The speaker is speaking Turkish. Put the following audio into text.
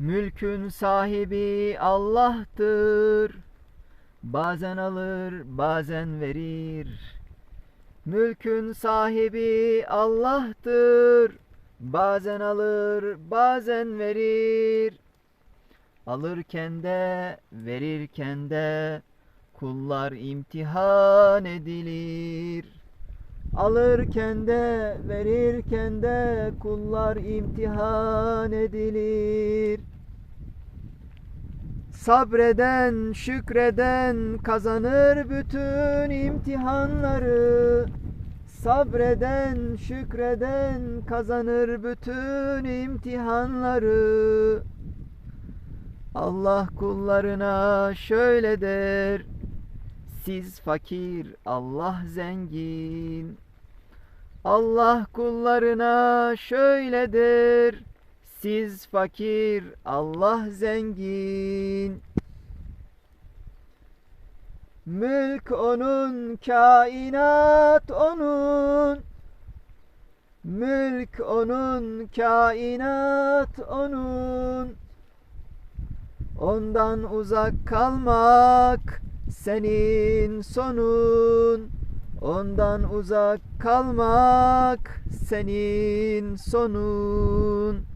Mülkün sahibi Allah'tır. Bazen alır, bazen verir. Mülkün sahibi Allah'tır. Bazen alır, bazen verir. Alırken de, verirken de kullar imtihan edilir. Alırken de, verirken de kullar imtihan edilir. Sabreden, şükreden kazanır bütün imtihanları. Sabreden, şükreden kazanır bütün imtihanları. Allah kullarına şöyle der. Siz fakir, Allah zengin. Allah kullarına şöyle der. Siz fakir, Allah zengin. Mülk onun, kainat onun. Mülk onun, kainat onun. Ondan uzak kalmak senin sonun. Ondan uzak kalmak senin sonun.